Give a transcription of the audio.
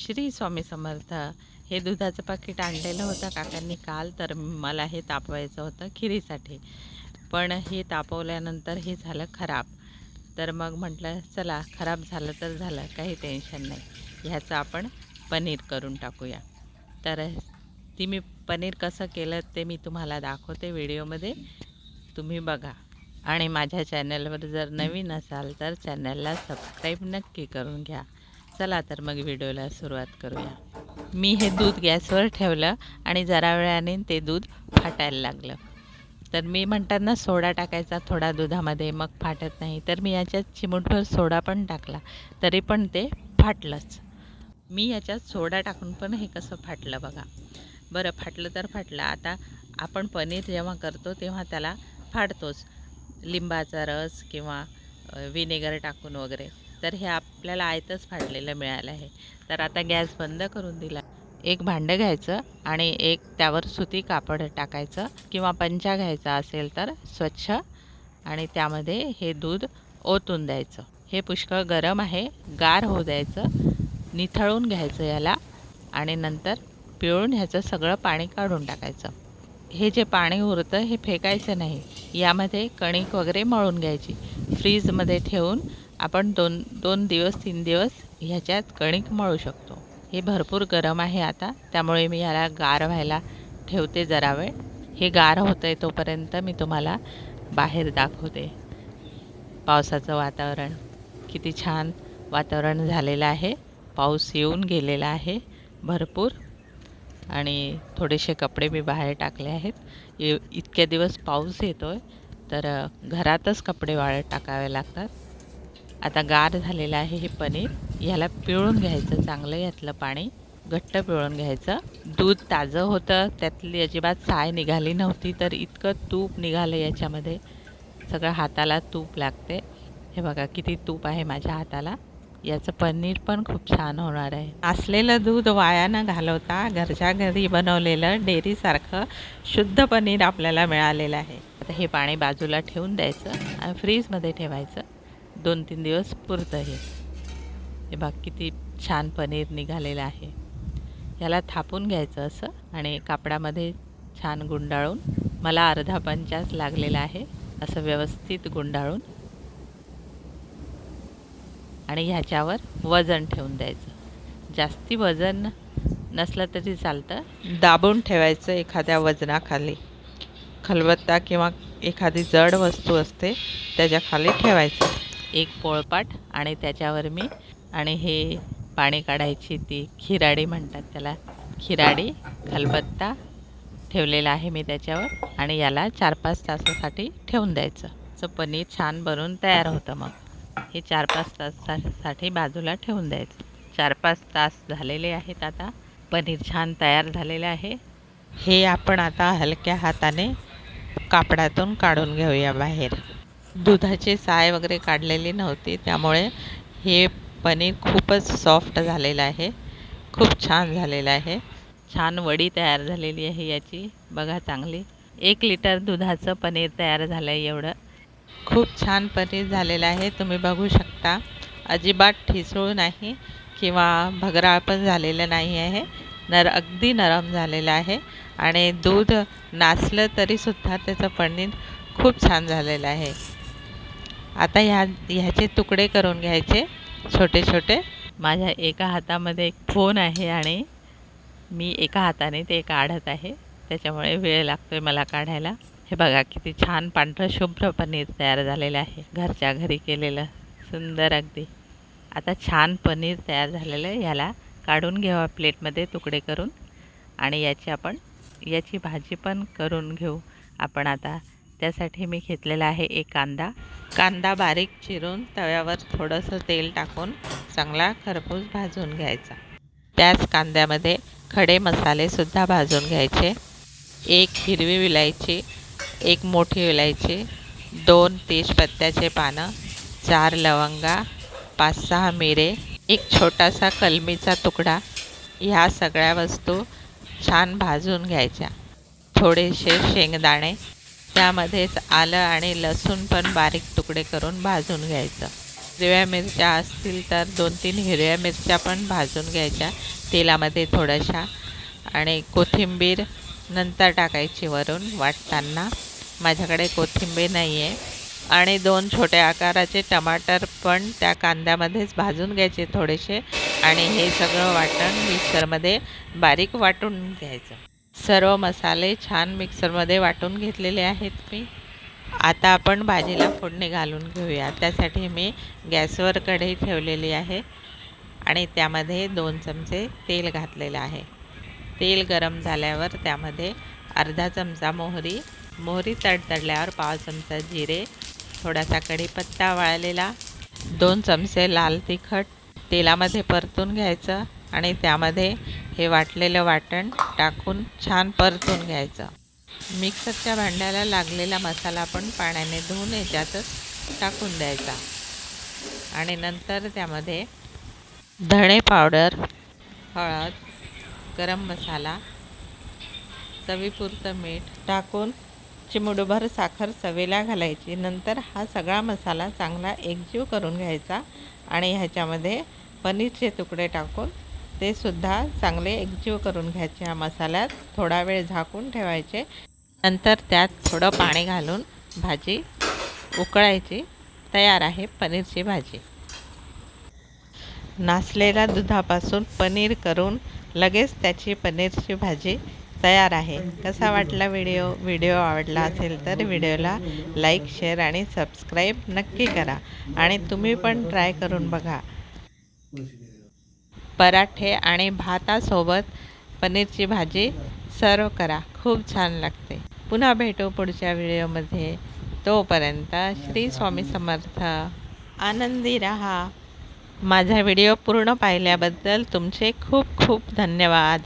श्री स्वामी समर्थ. हे दुधाचं पाकिट आणलेलं होतं काकांनी काल तर मला हे तापवायचं होतं खिरीसाठी. पण हे तापवल्यानंतर हे झालं खराब. तर मग म्हटलं चला खराब झालं तर झालं काही टेन्शन नाही. ह्याचं आपण पनीर करून टाकूया. तर ती मी पनीर कसं केलं ते मी तुम्हाला दाखवते व्हिडिओमध्ये. तुम्ही बघा. आणि माझ्या चॅनलवर जर नवीन असाल तर चॅनलला सबस्क्राईब नक्की करून घ्या. चला तर मग व्हिडिओला सुरुवात करूया. मी हे दूध गॅसवर ठेवलं आणि जरा वेळाने ते दूध फाटायला लागलं. तर मी म्हणतात ना सोडा टाकायचा थोडा दुधामध्ये मग फाटत नाही. तर मी याच्यात चिमूटभर सोडा पण टाकला तरी पण ते फाटलंच. मी याच्यात सोडा टाकून पण हे कसं फाटलं बघा. बरं फाटलं तर फाटलं. आता आपण पनीर जेव्हा करतो तेव्हा त्याला फाडतोच. लिंबाचा रस किंवा व्हिनेगर टाकून वगैरे. तर हे आपल्याला आयतच फाडलेलं मिळालं आहे. तर आता गॅस बंद करून दिला. एक भांडं घ्यायचं आणि एक त्यावर सुती कापड टाकायचं किंवा पंचा घ्यायचा असेल तर स्वच्छ आणि त्यामध्ये हे दूध ओतून द्यायचं. हे पुष्कळ गरम आहे गार होऊ द्यायचं निथळून घ्यायचं याला आणि नंतर पिळून ह्याचं सगळं पाणी काढून टाकायचं. हे जे पाणी उरतं हे फेकायचं नाही. यामध्ये कणिक वगैरे मळून घ्यायची. फ्रीजमध्ये ठेवून आपण दोन दोन दिवस तीन दिवस ह्याच्यात कणिक मळू शकतो. हे भरपूर गरम आहे आता त्यामुळे मी ह्याला गार व्हायला ठेवते जरा वेळ. हे गार होतं आहे तोपर्यंत मी तुम्हाला बाहेर दाखवते. पावसाचं वातावरण. किती छान वातावरण झालेलं आहे. पाऊस येऊन गेलेला आहे भरपूर. आणि थोडेसे कपडे मी बाहेर टाकले आहेत. इ इतके दिवस पाऊस येतो आहे तर घरातच कपडे वाळत टाकावे लागतात. आता गार झालेलं आहे हे पनीर. ह्याला पिळून घ्यायचं चांगलं यातलं पाणी घट्ट पिळून घ्यायचं. दूध ताजं होतं त्यातली अजिबात साय निघाली नव्हती तर इतकं तूप निघालं याच्यामध्ये. सगळं हाताला तूप लागते. हे बघा किती तूप आहे माझ्या हाताला. याचं पनीर पण खूप छान होणार आहे. असलेलं दूध वाया न घालवता घरच्या घरी बनवलेलं डेअरीसारखं शुद्ध पनीर आपल्याला मिळालेलं आहे. आता हे पाणी बाजूला ठेवून द्यायचं आणि फ्रीजमध्ये ठेवायचं. दोन तीन दिवस पुरतं हे हे बघ किती छान पनीर निघालेलं आहे. याला थापून घ्यायचं असं आणि कापडामध्ये छान गुंडाळून मला अर्धा पंचाच लागलेला आहे असं व्यवस्थित गुंडाळून. आणि ह्याच्यावर वजन ठेवून द्यायचं. जास्ती वजन नसलं तरी चालतं. दाबून ठेवायचं एखाद्या वजनाखाली. खलबत्ता किंवा एखादी जड वस्तू असते त्याच्याखाली ठेवायचं. एक पोळपाट आणि त्याच्यावर मी आणि हे पाणी काढायची ती खिराडी म्हणतात त्याला. खिराडी खलबत्ता ठेवलेला आहे मी त्याच्यावर आणि याला चार पाच तासासाठी ठेवून द्यायचं. तर पनीर छान बनून तयार होतं मग. हे चार पाच तासासाठी बाजूला ठेवून द्यायचं. चार पाच तास झालेले आहेत आता. पनीर छान तयार झालेले आहे. हे आपण आता हलक्या हाताने कापडातून काढून घेऊया बाहेर. दुधाची साय वगैरे काढलेली नव्हती त्यामुळे हे पनीर खूपच सॉफ्ट झालेलं आहे. खूप छान झालेलं आहे. छान वडी तयार झालेली आहे याची. बघा चांगली. एक लिटर दुधाचं पनीर तयार झालं आहे एवढं. खूप छान पनीर झालेलं आहे. तुम्ही बघू शकता. अजिबात ठिसूळ नाही किंवा भगराळ पण झालेलं नाही आहे. नर अगदी नरम झालेलं आहे. आणि दूध नासलं तरीसुद्धा त्याचं पनीर खूप छान झालेलं आहे. आता ह्या ह्याचे तुकडे करून घ्यायचे छोटे छोटे. माझ्या एका हातामध्ये एक फोन आहे आणि मी एका हाताने ते काढत आहे. त्याच्यामुळे वेळ लागतो आहे मला काढायला. हे बघा किती छान पांढरं शुभ्र पनीर तयार झालेलं आहे. घरच्या घरी केलेलं सुंदर अगदी. आता छान पनीर तयार झालेलं आहे. ह्याला काढून घ्यावा प्लेटमध्ये तुकडे करून. आणि याची आपण याची भाजी पण करून घेऊ. आपण आता त्यासाठी मी घेतलेला आहे एक कांदा. कांदा बारीक चिरून तव्यावर थोडंसं तेल टाकून चांगला खरपूस भाजून घ्यायचा. त्याच कांद्यामध्ये खडे मसालेसुद्धा भाजून घ्यायचे. एक हिरवी विलायची एक मोठी विलायची दोन तेजपत्त्याचे पानं चार लवंगा पाच सहा मिरे एक छोटासा कलमीचा तुकडा ह्या सगळ्या वस्तू छान भाजून घ्यायच्या. थोडेसे शेंगदाणे त्यामध्येच आलं आणि लसूण पण बारीक तुकडे करून भाजून घ्यायचं. हिरव्या मिरच्या असतील तर दोन तीन हिरव्या मिरच्या पण भाजून घ्यायच्या. तेलामध्ये थोड्याशा आणि कोथिंबीर नंतर टाकायची वरून वाटताना. माझ्याकडे कोथिंबीर नाही आहे आणि दोन छोट्या आकाराचे टमाटर पण त्या कांद्यामध्येच भाजून घ्यायचे थोडेसे. आणि हे सगळं वाटण मिक्सरमध्ये बारीक वाटून घ्यायचं. सर्व मसाले छान मिक्सरमध्ये वाटून घेतलेले आहेत मी. आता आपण भाजीला फोडणी घालून घेऊया. त्यासाठी मी गॅसवर कढई ठेवलेली आहे आणि त्यामध्ये दोन चमचे तेल घातलेलं आहे. तेल गरम झाल्यावर त्यामध्ये अर्धा चमचा मोहरी मोहरी तडतडल्यावर पाव चमचा जिरे थोडासा कढीपत्ता वाळलेला दोन चमचे लाल तिखट तेलामध्ये परतून घ्यायचं आणि त्यामध्ये हे वाटलेलं वाटण टाकून छान परतून घ्यायचं. मिक्सरच्या भांड्याला लागलेला मसाला पण पाण्याने धुवून याच्यातच टाकून द्यायचा. आणि नंतर त्यामध्ये धणे पावडर हळद गरम मसाला चवीपुरतं मीठ टाकून चिमुडभर साखर चवीला घालायची. नंतर हा सगळा मसाला चांगला एकजीव करून घ्यायचा आणि ह्याच्यामध्ये पनीरचे तुकडे टाकून ते सुद्धा चांगले एकजीव करून घ्यायचे ह्या मसाल्यात. थोडा वेळ झाकून ठेवायचे. नंतर त्यात थोडं पाणी घालून भाजी उकळायची. तयार आहे पनीरची भाजी. नासलेल्या दुधापासून पनीर करून लगेच त्याची पनीरची भाजी तयार आहे. कसा वाटला व्हिडिओ? व्हिडिओ आवडला असेल तर व्हिडिओला लाईक शेअर आणि सबस्क्राईब नक्की करा आणि तुम्ही पण ट्राय करून बघा. पराठे आणि भातासोबत पनीरची भाजी सर्व करा. खूप छान लागते. पुन्हा भेटू पुढच्या व्हिडिओमध्ये. तोपर्यंत श्री स्वामी समर्थ. आनंदी रहा. माझा व्हिडिओ पूर्ण पाहिल्याबद्दल तुमचे खूप खूप धन्यवाद.